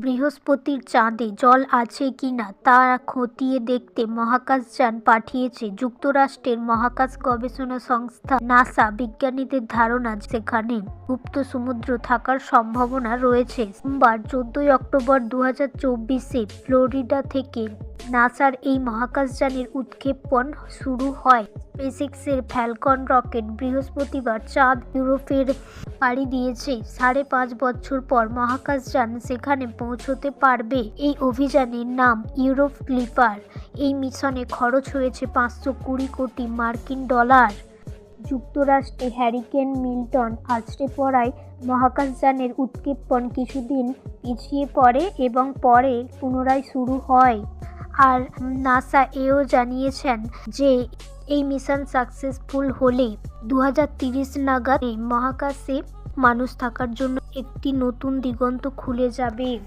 বৃহস্পতির চাঁদে জল আছে কিনা তা খতিয়ে দেখতে মহাকাশযান পাঠিয়েছে যুক্তরাষ্ট্রের মহাকাশ গবেষণা সংস্থা নাসা বিজ্ঞানীদের ধারণা সেখানে গুপ্ত সমুদ্র থাকার সম্ভাবনা রয়েছে। সোমবার চোদ্দই অক্টোবর দু হাজার ফ্লোরিডা থেকে নাসার এই মহাকাশযানের উৎক্ষেপণ শুরু হয়। স্পেসএক্সের ফ্যালকন রকেট বৃহস্পতিবার চাঁদ ইউরোপের পাড়ি দিয়েছে। সাড়ে পাঁচ বছর পর মহাকাশযান সেখানে পৌঁছতে পারবে এই অভিযানের নাম ইউরোপ ক্লিপার। এই মিশনে খরচ হয়েছে পাঁচশো কুড়ি কোটি মার্কিন ডলার। যুক্তরাষ্ট্রে হ্যারিকেন মিল্টন আছড়ে পড়ায় মহাকাশযানের উৎক্ষেপণ কিছুদিন পিছিয়ে পড়ে এবং পরে পুনরায় শুরু হয়। আর নাসা এও জানিয়েছেন যে এই মিশন সাকসেসফুল হলে দু নাগাদ মহাকাশে মানুষ থাকার জন্য একটি নতুন দিগন্ত খুলে যাবে।